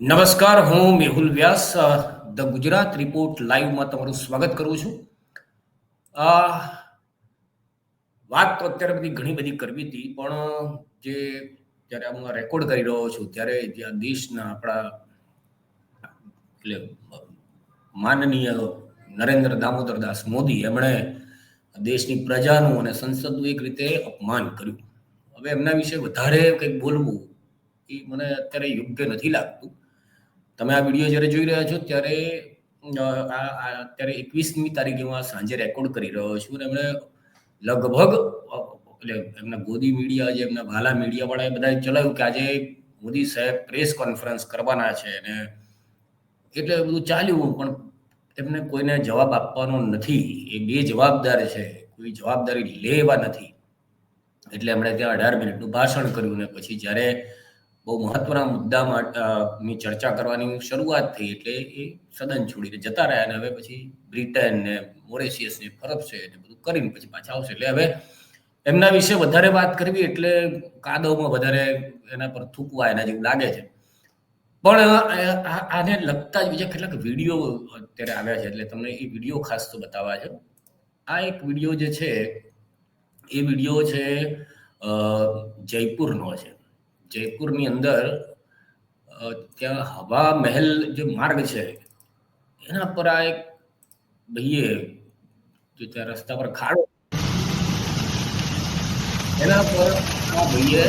નમસ્કાર, હું Mehul Vyas the Gujarat report લાઈવમાં તમારું સ્વાગત કરું છું. વાત તો અત્યારે બધી ઘણી બધી કરવી હતી, પણ જે જ્યારે હું રેકોર્ડ કરી રહ્યો છું, ત્યારે જ્યાં દેશના આપણા, એટલે, માનનીય નરેન્દ્ર દામોદર દાસ મોદી, એમણે દેશની પ્રજાનું અને સંસદનું એક રીતે અપમાન કર્યું. હવે એમના વિશે વધારે કંઈક બોલવું એ મને અત્યારે યોગ્ય નથી લાગતું. તમે આ વીડિયો જ્યારે જોઈ રહ્યા છો ત્યારે અત્યારે એકવીસમી તારીખે હું આ સાંજે રેકોર્ડ કરી રહ્યો છું અને એમણે લગભગ એટલે એમના ગોદી મીડિયા જે એમના ભાલા મીડિયા વાળાએ બધાએ ચલાવ્યું કે આજે મોદી સાહેબ પ્રેસ કોન્ફરન્સ કરવાના છે અને એટલે બધું ચાલ્યું, પણ એમને કોઈને જવાબ આપવાનો નથી. એ બે જવાબદાર છે, કોઈ જવાબદારી લે એવા નથી. એટલે એમણે ત્યાં અઢાર મિનિટનું ભાષણ કર્યું ને પછી જ્યારે બહુ મહત્વના મુદ્દામાં ની ચર્ચા કરવાની શરૂઆત થઈ એટલે એ સદન છોડીને જતા રહ્યા અને હવે પછી બ્રિટન ને મોરેશિયસ ને ફરક છે ને બધું કરીને પછી પાછા આવશે. એટલે હવે એમના વિશે વધારે વાત કરવી એટલે કાદવમાં વધારે એના પર થૂકવા એના જેવું લાગે છે. પણ આને લગતા જ બીજા કેટલાક વીડિયો અત્યારે આવ્યા છે એટલે તમને એ વીડિયો ખાસ તો બતાવવા છે. આ એક વીડિયો જે છે, એ વીડિયો છે જયપુરનો છે. જયપુરની અંદર ત્યાં હવા મહેલ જે માર્ગ છે, એના પર આ એક ભાઈએ જે ત્યાં રસ્તા પર ખાડો એના પર આ ભાઈએ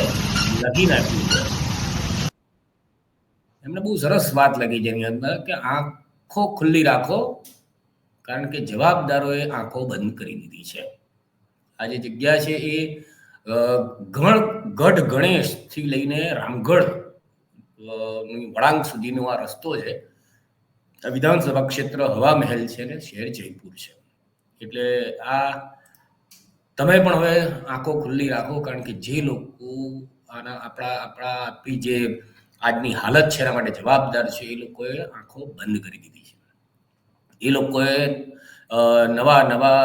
લગી નાખ્યું છે. એમને બહુ સરસ વાત લાગી જેની અંદર કે આંખો ખુલ્લી રાખો, કારણ કે જવાબદારોએ આંખો બંધ કરી દીધી છે. આ જે જગ્યા છે એ ગણ, ગઢ ગણેશથી લઈને રામગઢ વળાંક સુધીનો આ રસ્તો છે. વિધાનસભા ક્ષેત્ર હવા મહેલ છે ને શહેર જયપુર છે. એટલે આ તમે પણ હવે આંખો ખુલ્લી રાખો, કારણ કે જે લોકો આના આપણા આપણા આપણી જે આજની હાલત છે એના માટે જવાબદાર છે, એ લોકોએ આંખો બંધ કરી દીધી છે. એ લોકોએ નવા નવા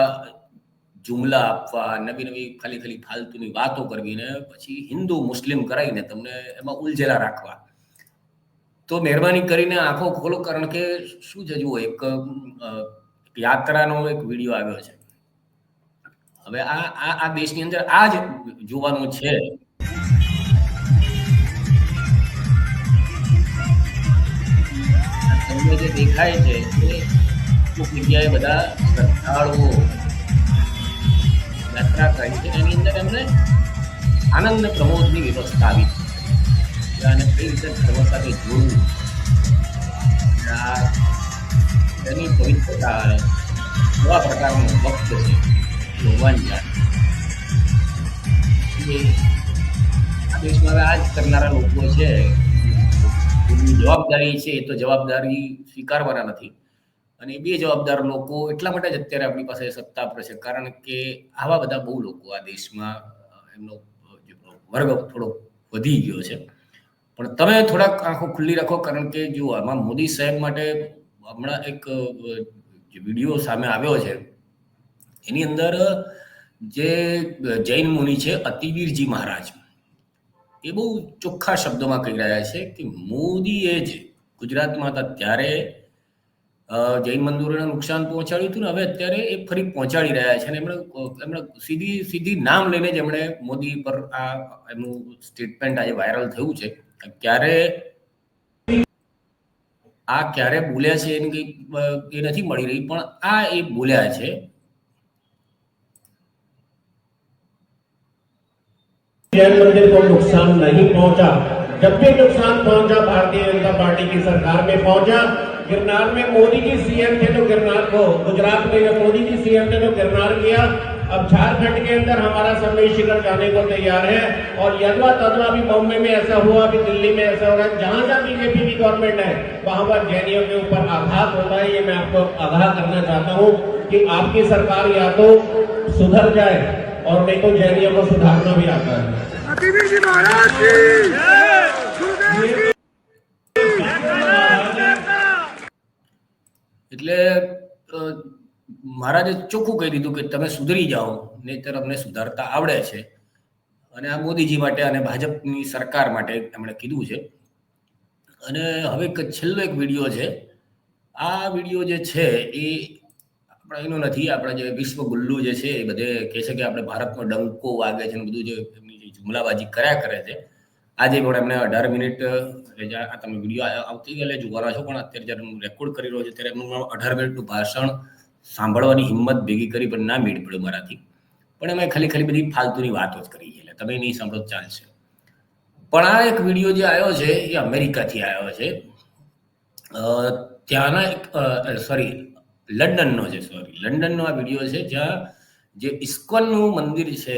જુમલા આપવા, નવી નવી ખાલી ખાલી ફાલતુની વાતો કરવી પછી હિન્દુ, મુસ્લિમ કરાવીને તમને એમાં ઉલઝેલા રાખવા. તો મહેરબાની કરીને આંખો ખોલો, કારણ કે શું છે એક યાત્રાનો એક વીડિયો આવ્યો છે. હવે આ આ દેશની અંદર આ જ જોવાનું છે. તમને જે દેખાય છે, એ જગ્યાએ બધા શ્રદ્ધાળુઓ યાત્રા કરી અંદર એમને આનંદ પ્રમોદની વ્યવસ્થા આવી અને કઈ રીતે ધર્મ સાથે જોડવું એની પવિત્રતા એવા પ્રકારનું વક્ત છે? જોવાની જાણે. આ દેશમાં આ જ કરનારા લોકો છે. જવાબદારી છે એ તો જવાબદારી સ્વીકારવાના નથી. અને એ બે જવાબદાર લોકો એટલા માટે જ અત્યારે આપણી પાસે સત્તા પર છે. કારણ કે આવા બધા બહુ લોકો આ દેશમાં એમનો વર્ગ થોડો વધી ગયો છે. પણ તમે થોડાક આંખો ખુલ્લી રાખો, કારણ કે જો આમાં મોદી સાહેબ માટે હમણાં એક જે વીડિયો સામે આવ્યો છે, એની અંદર જે જૈન મુનિ છે અતિવીરજી મહારાજ, એ બહુ ચોખ્ખા શબ્દોમાં કહી રહ્યા છે કે મોદીએ જ ગુજરાતમાં હતા ત્યારે જૈન મંદિરોને નુકસાન પહોંચાડ્યું હતું ને હવે અત્યારે એ ફરી પહોંચાડી રહ્યા છે અને એમણે અ, એમણે સીધી સીધી નામ લઈને જ એમણે મોદી પર આ એમનું સ્ટેટમેન્ટ આજે વાયરલ થયું છે ક્યારે આ ક્યારે બોલ્યા છે એની કઈ અ, એ નથી મળી રહી પણ આ એ બોલ્યા છે जैन मंदिर को नुकसान नहीं पहुंचा जब भी नुकसान पहुंचा भारतीय जनता पार्टी की सरकार में पहुंचा गिरनार में मोदी जी सीएम थे तो गिरनार को गुजरात में जब मोदी जी सीएम थे तो गिरनार किया। अब झारखंड के अंदर हमारा सम्मेलन शिखर जाने को तैयार है। और यदवा तदवा भी बॉम्बे में ऐसा हुआ अभी दिल्ली में ऐसा हो रहा है। जहाँ जहाँ बीजेपी की गवर्नमेंट है वहाँ पर जैनियों के ऊपर आघात होता है। ये मैं आपको आगाह करना चाहता हूँ कि आपकी सरकार या तो सुधर जाए और नहीं तो जैनियों को सुधारना भी आता है। એટલે મહારાજે ચોખ્ખું કહી દીધું કે તમે સુધરી જાઓ, નહીતર અમને સુધારતા આવડે છે. અને આ મોદીજી માટે અને ભાજપની સરકાર માટે એમણે કીધું છે. અને હવે છેલ્લો એક વીડિયો છે. આ વીડિયો જે છે એ આપણા એનો નથી, આપણા જે વિશ્વ ગુલ્લુ જે છે એ બધે કહે છે કે આપણે ભારતમાં ડંકો વાગે છે ને બધું જે એમની જુમલાબાજી કર્યા કરે છે. આજે પણ એમને અઢાર મિનિટ તમે વીડિયો આવતીકાલે જોવાના છો, પણ અત્યારે જ્યારે હું રેકોર્ડ કરી રહ્યો છું, ત્યારે એમનું અઢાર મિનિટનું ભાષણ સાંભળવાની હિંમત ભેગી કરી, પણ ના મેળ પડ્યો મારાથી. પણ એમાં ખાલી ખાલી બધી ફાલતુની વાતો જ કરી એટલે તમે નહીં સાંભળો ચાલશે. પણ આ એક વીડિયો જે આવ્યો છે, એ અમેરિકાથી આવ્યો છે. ત્યાંના એક સોરી લંડનનો છે સોરી લંડનનો આ વીડિયો છે, જ્યાં જે ઇસ્કોનનું મંદિર છે,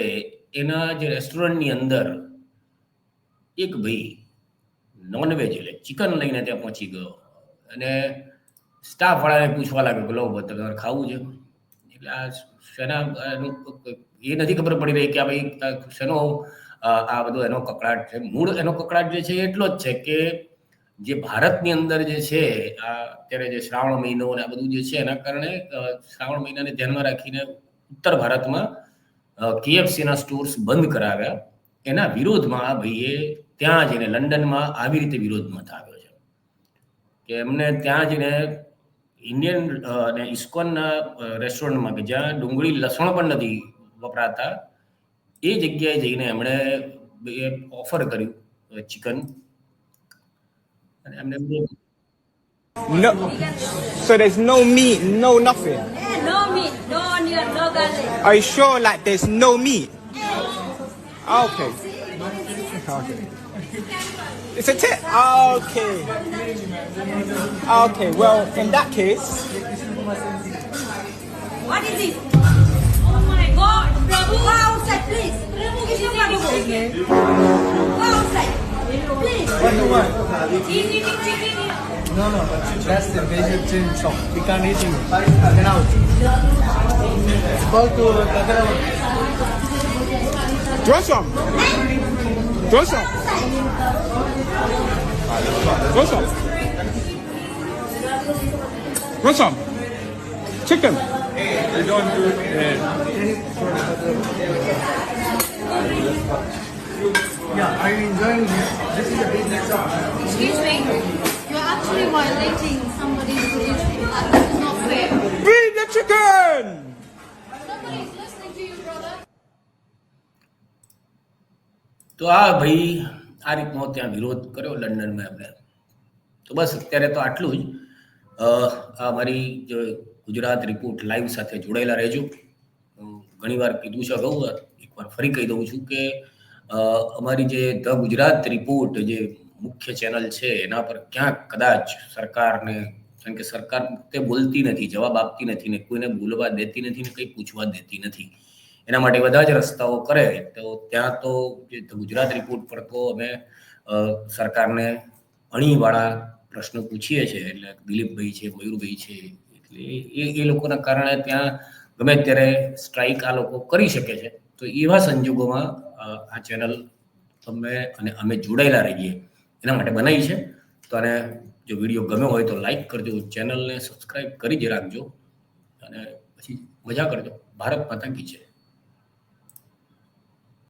એના જે રેસ્ટોરન્ટની અંદર એક ભાઈ નોનવેજ એટલે ચિકન લઈને ત્યાં પહોંચી ગયો. અને સ્ટાફવાળાને પૂછવા લાગ્યો કે લો તમારે ખાવું છે? એટલે આ શેના એ નથી ખબર પડી રહી કે આ ભાઈ શેનો આ બધો એનો કકડાટ છે. મૂળ એનો કકડાટ જે છે એટલો જ છે કે જે ભારતની અંદર જે છે, આ અત્યારે જે શ્રાવણ મહિનો અને આ બધું જે છે, એના કારણે શ્રાવણ મહિનાને ધ્યાનમાં રાખીને ઉત્તર ભારતમાં કેએફસીના સ્ટોર્સ બંધ કરાવ્યા. એના વિરોધમાં આ ભાઈએ ત્યાં જઈને લંડનમાં આવી રીતે વિરોધ નોંધાવ્યો છે કે એમને ત્યાં જઈને ઇન્ડિયન અને ઇસ્કોનના રેસ્ટોરન્ટમાં કે જ્યાં ડુંગળી લસણ પણ નથી વપરાતા એ જગ્યાએ જઈને એમણે ઓફર કર્યું ચિકન અને એમને No. So there's no meat, no nothing. No meat, no onion, no garlic. Are you sure like there's no meat? Okay. Okay. It's a tip. Okay. Okay, well, in that case, What is it? Oh my God! Prabhu, go outside, please. Prabhu, give me Prabhu. Go outside, please. What do you want? He's eating chicken. No, no, that's the vegetarian shop. We can't eat it. Get out. Go to Kakarama. do you want some? Go shop. Go shop. Go shop. Chicken. Don't do. Yeah, I'm enjoying this. This is a big restaurant. Excuse me. You're actually violating somebody's religion. That is not fair. તો આ ભાઈ, આ રીતનો ત્યાં વિરોધ કર્યો લંડનમાં એમણે. તો બસ અત્યારે તો આટલું જ. આ મારી જે ગુજરાત રિપોર્ટ લાઈવ સાથે જોડાયેલા રહેજો. ઘણીવાર કીધું છે અગાઉ એકવાર ફરી કહી દઉં છું કે અમારી જે ધ ગુજરાત રિપોર્ટ જે મુખ્ય ચેનલ છે, એના પર ક્યાંક કદાચ સરકારને કારણ કે સરકાર તે બોલતી નથી, જવાબ આપતી નથી ને કોઈને બોલવા દેતી નથી ને કંઈ પૂછવા દેતી નથી. એના માટે બધા જ રસ્તાઓ કરે. તો ત્યાં તો ગુજરાત રિપોર્ટ પર તો અમે સરકારને અણીવાળા પ્રશ્નો પૂછીએ છીએ. એટલે દિલીપભાઈ છે, મયુરભાઈ છે, એટલે એ એ લોકોના કારણે ત્યાં ગમે ત્યારે સ્ટ્રાઇક આ લોકો કરી શકે છે. તો એવા સંજોગોમાં આ ચેનલ તમે અને અમે જોડાયેલા રહીએ. એના માટે બનાવી છે. તો અને જો વીડિયો ગમ્યો હોય તો લાઈક કરજો ચેનલને સબસ્ક્રાઈબ કરી જ રાખજો. અને પછી મજા કરજો. ભારત માતા કી જય.